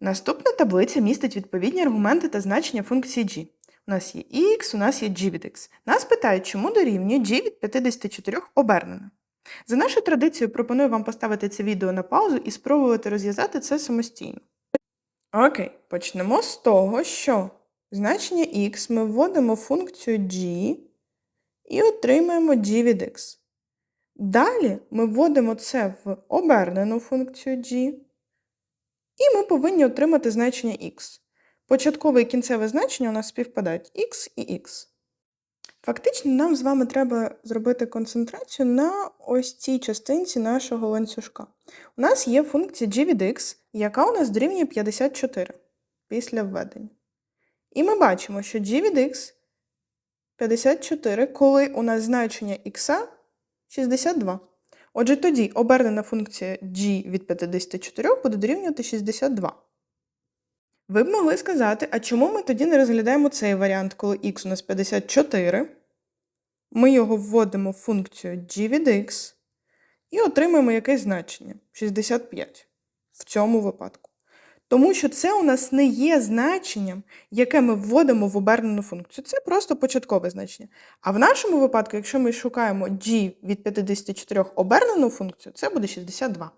Наступна таблиця містить відповідні аргументи та значення функції g. У нас є x, у нас є g від x. Нас питають, чому дорівнює g від 54 обернено. За нашою традицією пропоную вам поставити це відео на паузу і спробувати розв'язати це самостійно. Окей, почнемо з того, що значення x ми вводимо в функцію g і отримаємо g від x. Далі ми вводимо це в обернену функцію g, і ми повинні отримати значення x. Початкове і кінцеве значення у нас співпадають x і x. Фактично, нам з вами треба зробити концентрацію на ось цій частинці нашого ланцюжка. У нас є функція g від x, яка у нас дорівнює 54 після введення. І ми бачимо, що g від x 54, коли у нас значення x 62. Отже, тоді обернена функція g від 54 буде дорівнювати 62. Ви б могли сказати, а чому ми тоді не розглядаємо цей варіант, коли x у нас 54, ми його вводимо в функцію g від x і отримаємо якесь значення 65 в цьому випадку. Тому що це у нас не є значенням, яке ми вводимо в обернену функцію. Це просто початкове значення. А в нашому випадку, якщо ми шукаємо g від 54 обернену функцію, це буде 62.